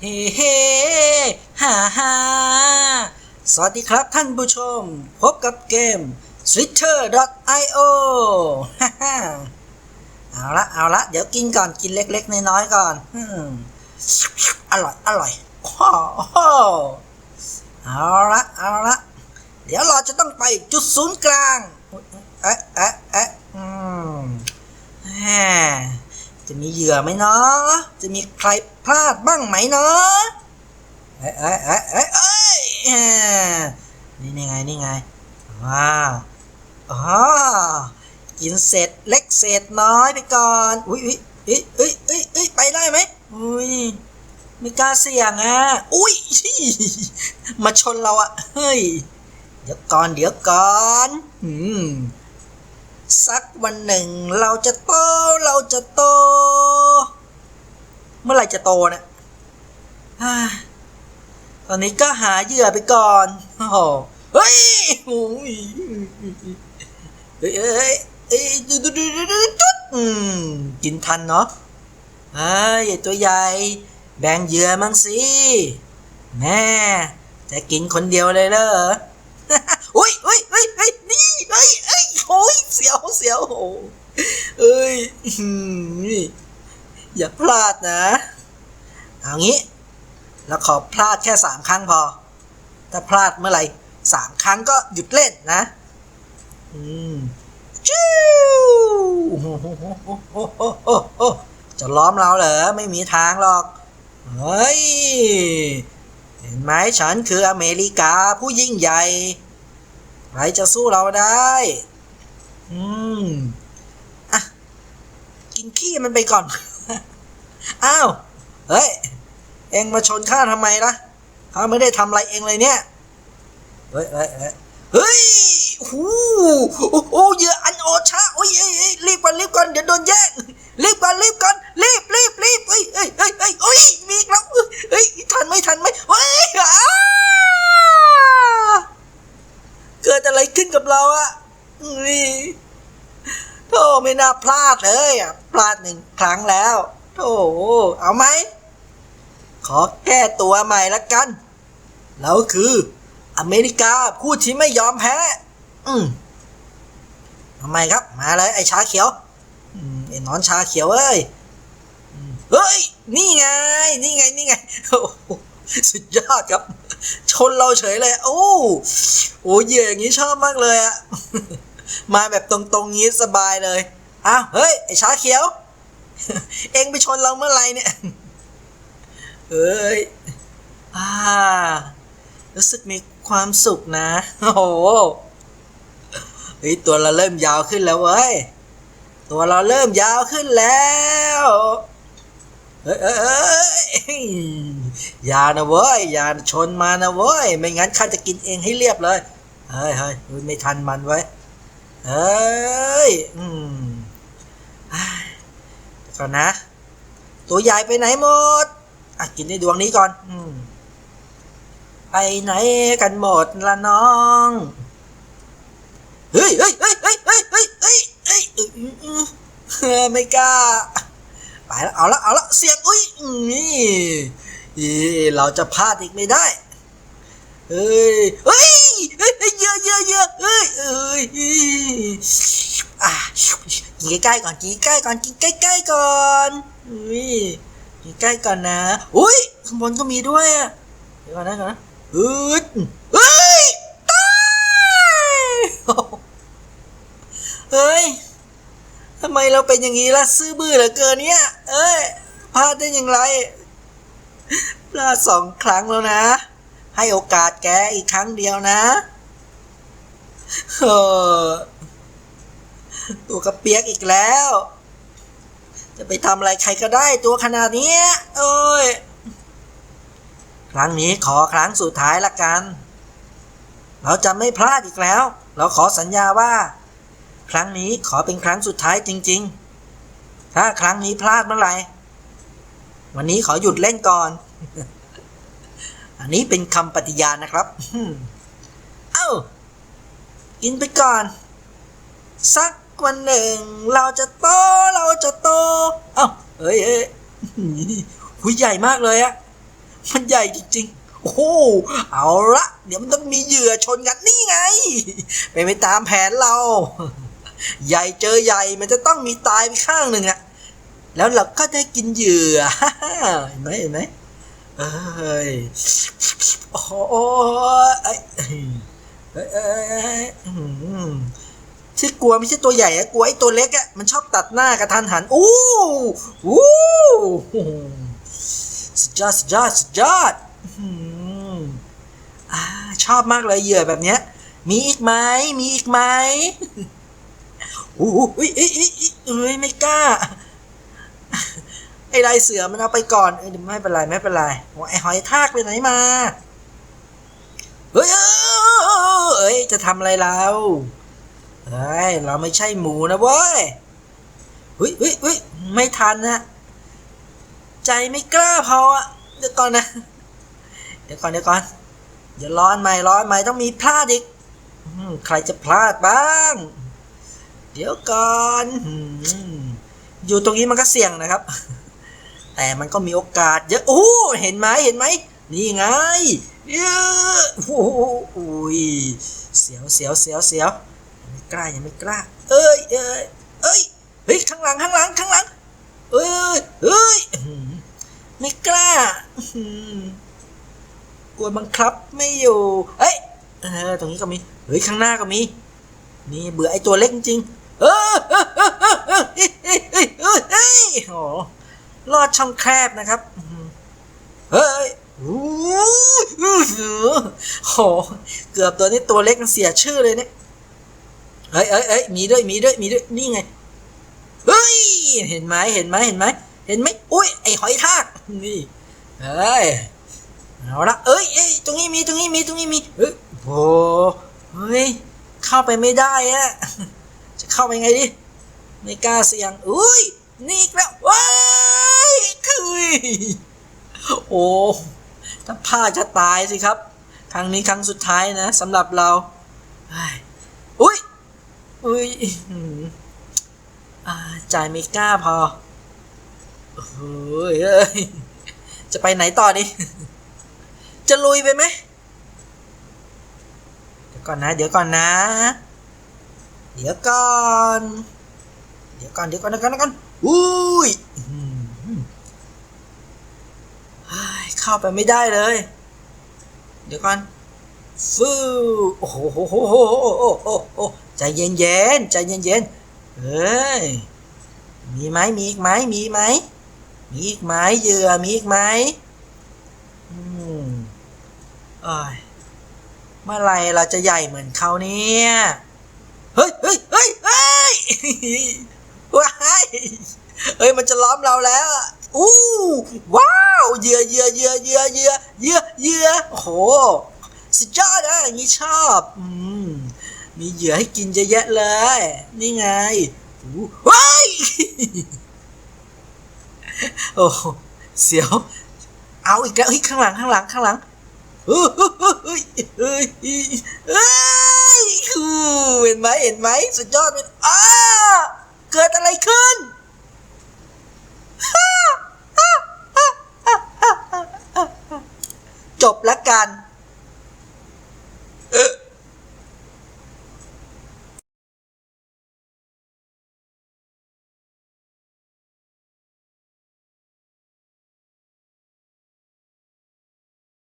เฮ้เฮ้ฮ่าฮ่าสวัสดีครับท่านผู้ชม พบกับเกม switcher.io ฮ่าฮ่าเอาละเอาละ เดี๋ยวกินก่อนกินเล็ก ๆ น้อยๆก่อนอืมอร่อย อร่อยโอ้โหเอาละเอาละเดี๋ยวเราจะต้องไปจุดศูนย์กลาง เอ๊ะเอ๊ะเอ๊ะอืมแหม จะมีเหยื่อไหมเนาะจะมีใครพลาดบ้างไหมเนาะเอ๊ะเอ๊ะเอ๊ะเอ๊ะเอ้ยนี่นี่ไงนี่ไงว้าวอ๋อกินเศษเล็กเศษน้อยไปก่อนอุ้ยอุ้ยเอ้ยเอ้ยอ้ยเอ้ยไปได้ไหมอุ้ยไม่กล้าเสี่ยงอะอุ้ยมาชนเราอะเฮ้ยเดี๋ยวก่อนเดี๋ยวก่อนอืม สักวันหนึ่ง เราจะโต เราจะโต เมื่อไหร่จะโตนะฮ่าตอนนี้ก็หาเหยื่อไปก่อนโอ้โหเฮ้ยโอ้ยเฮ้ยเอ้ยเอ้ยดูดูดูดูดูดูอืมกินทันเนาะเฮ้ยตัวใหญ่ แบ่งเหยื่อมั่งสิ แม่ จะกินคนเดียวเลยเหรออุ้ยอุ้ยเฮ้ยเฮ้ยนี่เฮ้ยเฮ้ย โอ้ยเสียวเสียวโอ้เอ้ยอย่าพลาดนะ เอางี้เราขอพลาดแค่สามครั้งพอ ถ้าพลาดเมื่อไหร่สามครั้งก็หยุดเล่นนะ อืมจิ้วโอ้โหโอ้โหโอ้โหโอ้โหจะล้อมเราเหรอ ไม่มีทางหรอก เฮ้ย เห็นไหมฉันคืออเมริกาผู้ยิ่งใหญ่ ใครจะสู้เราได้ อะ กินขี้มันไปก่อน อ้าว เฮ้ย เองมาชนข้าทำไมล่ะข้าไม่ได้ทำอะไรเองเลยเนี่ย เฮ้ยเฮ้ยเฮ้ยเฮ้ยโอ้โหโอ้โหเยื่ออันโอชาโอ้ยเอ้ยรีบก่อนรีบก่อนเดี๋ยวโดนแย่งรีบก่อนรีบก่อนรีบรีบรีบเฮ้ยเฮ้ยเฮ้ยเฮ้ยเฮ้ยมีอีกแล้วเฮ้ยทันไหมทันไหมเฮ้ยอ้า เกิดอะไรขึ้นกับเราอะนี่โธ่ไม่น่าพลา ดเลยอะพลาดหนึ่งครั้งแล้วโธ่เอาไหม ขอแก้ตัวใหม่ละกันเราคือ อเมริกาผู้ที่ไม่ยอมแพ้ อืมทำไมครับ มาเลยไอ้ชาเขียวอืมไอ้นอนชาเขียวเอ้ยเฮ้ย นี่ไง นี่ไง นี่ไงโอ้สุดยอดครับ ชนเราเฉยเลย โอ้โหเหยื่ออย่างนี้ชอบมากเลยอะมาแบบตรงๆงี้สบายเลย อ้าวเฮ้ย ไอ้ชาเขียว เอ็งไปชนเราเมื่อไหรเนี่ย เฮ้ย อ่า รู้สึกมีความสุขนะ โอ้โห เฮ้ย ตัวเราเริ่มยาวขึ้นแล้วเว้ย ตัวเราเริ่มยาวขึ้นแล้วเอ้ยเอ้ยเอ้ยอย่านะเว้ย อย่าชนมานะเว้ย ไม่งั้นข้าจะกินเองให้เรียบเลย เฮ้ยเฮ้ยไม่ทันมันไว้ยเฮ้ย อืม ก่อนนะ ตัวใหญ่ไปไหนหมดอะกินในดวงนี้ก่อน อืมไปไหนกันหมดละน้องเฮ้ยเฮ้ยเฮ้ยเฮ้ยเฮ้ยเฮ้ยเฮ้ยเฮ้ยไม่กล้าไปแล้วเอาละเอาละเสียงอุ้ยนี่เราจะพลาดอีกไม่ได้เฮ้ยเฮ้ยเฮ้ยเยอะเยอะเยอะเฮ้ยเอ้ยอะ กินใกล้ๆก่อนกินใกล้ๆก่อนกินใกล้ๆก่อนอุ้ยกินใกล้ก่อนนะอุ้ยข้างบนก็มีด้วยอะเดี๋ยวก่อนนะก่อนนะเฮ้ยเฮ้ยตายเฮ้ยทำไมเราเป็นอย่างนี้ล่ะซื่อบื้อเหลือเกินเนี่ย เอ้ยพลาดได้อย่างไรพลาดสองครั้งแล้วนะ ให้โอกาสแกอีกครั้งเดียวนะเออ ตัวกระเปียกอีกแล้ว จะไปทำอะไรใครก็ได้ตัวขนาดนี้เอ้ย ครั้งนี้ขอครั้งสุดท้ายละกัน เราจะไม่พลาดอีกแล้ว เราขอสัญญาว่า ครั้งนี้ขอเป็นครั้งสุดท้ายจริง ๆ ถ้าครั้งนี้พลาดเมื่อไหร่ วันนี้ขอหยุดเล่นก่อน อันนี้เป็นคำปฏิญาณนะครับ เอ้ากินไปก่อน สัก วันหนึ่ง เราจะโตเราจะโตเอ้าเอ้ยเอ้ยหุยใหญ่มากเลยอะมันใหญ่จริงๆโอ้โหเอาละเดี๋ยวมันต้องมีเหยื่อชนกันนี่ไงไปไปตามแผนเรา ใหญ่เจอใหญ่มันจะต้องมีตายไปข้างหนึ่งอะแล้วเราก็ได้กินเหยื่อเห็นไหมเห็นไหมเอ้ยโอ้ยเอ้ยเอ้ย ที่กลัวไม่ใช่ตัวใหญ่อะกลัวไอ้ตัวเล็กอะมันชอบตัดหน้ากระทันหันอู้อู้สุดยอดสุดยอดสุดยอดอ่าชอบมากเลยเหยื่อแบบเนี้ย มีอีกไหมมีอีกไหมอู้หูเอ้ยเอ้ยเอ้ยอ้ยเอ้ยไม่กล้าไอ้ลายเสือมันเอาไปก่อนเอ้ยไม่เป็นไรไม่เป็นไรไอ้หอยทากไปไหนมาเฮ้ยเอ้ยเอ้ยจะทำอะไรเรา เฮ้ยเราไม่ใช่หมูนะเว้ยเฮ้ยเฮ้ยเฮ้ยไม่ทันนะใจไม่กล้าพออะเดี๋ยวก่อนนะ เดี๋ยวก่อนเดี๋ยวก่อนอย่าร้อนใหม่ร้อนใหม่ต้องมีพลาดอีกใครจะพลาดบ้าง เดี๋ยวก่อนอยู่ตรงนี้มันก็เสี่ยงนะครับ แต่มันก็มีโอกาสเยอะโอ้เห็นไหมเห็นไหมนี่ไงเยอะโอ้ยเสียวเสียวเสียวเสียวยังไม่ กล้ายังไม่กล้า เอ้ยเอ้ยเอ้ยเฮ้ยข้างหลังข้างหลังข้างหลัง เอ้ยเอ้ยอื้อหือไม่กล้ากลัวบังคับไม่อยู่เอ้ยเออตรงนี้ก็มีเฮ้ยข้างหน้าก็มีนี่เบื่อไอ้ตัวเล็กจริงเออเออเออเออเออเฮ้ยเฮ้ยเฮ้ยเฮ้ยเฮ้ยโอ้ลอดช่องแคบนะครับอื้ออเฮ้ยโอ้โหเกือบตัวนี้ตัวเล็กมันเสียชื่อเลยเนี่ย เฮ้ยเฮ้ยเฮ้ยมีด้วยมีด้วยมีด้วยนี่ไงเฮ้ยเห็นไหมเห็นไหมเห็นไหมเห็นไหมอุ้ยไอหอยทากนี่เฮ้ยเอาละเอ้ยเอ้ยตรงนี้มีตรงนี้มีตรงนี้มีเฮ้ยโอ้เฮ้ยเข้าไปไม่ได้อะจะเข้าไปไงดิไม่กล้าเสี่ยงอุ้ยนี่อีกแล้วว้ายคือโอ้ถ้าพลาดจะตายสิครับ ครั้งนี้ครั้งสุดท้ายนะสำหรับเราเฮ้ย อุ้ยอุ้ยอื้อหืออ่าจ่ายไม่กล้าพอโอ้ยเอ้ยจะไปไหนต่อดิ จะลุยไปไหมเดี๋ยวก่อนนะ เดี๋ยวก่อนนะ เดี๋ยวก่อน เดี๋ยวก่อน เดี๋ยวก่อนเดี๋ยวก่อนเดี๋ยวก่อนอุ้ยอื้อเข้าไปไม่ได้เลย เดี๋ยวก่อน ฟูโอ้โหโอ้โหโอ้โหโอ้โห ใจเย็นเย็นๆใจเย็นเย็นๆเฮ้ยมีไหมมีอีกไหมมีไหมมีอีกไหมเหยื่อมีอีกไหมอืมเอ้ยเมื่อไรเราจะใหญ่เหมือนเขาเนี่ยเฮ้ยเฮ้ยเฮ้ยเฮ้ยว้ายเฮ้ยมันจะล้อมเราแล้วอู้ว้าวเยื่อเยื่อเยื่อเยื่อเยื่อเยื่อเยื่อโอ้โหสุดยอดนะอย่างนี้ชอบ อืม มีเหยื่อให้กินเยอะแยะเลย นี่ไงอู้ว้ายโอ้เสียว เอาอีกแล้วเฮ้ยข้างหลังข้างหลังข้างหลังเฮ้ยเฮ้ยเฮ้ยเห็นไหมเห็นไหมสุดยอดเป็นอ้าเกิดอะไรขึ้นจบล้วกันเออ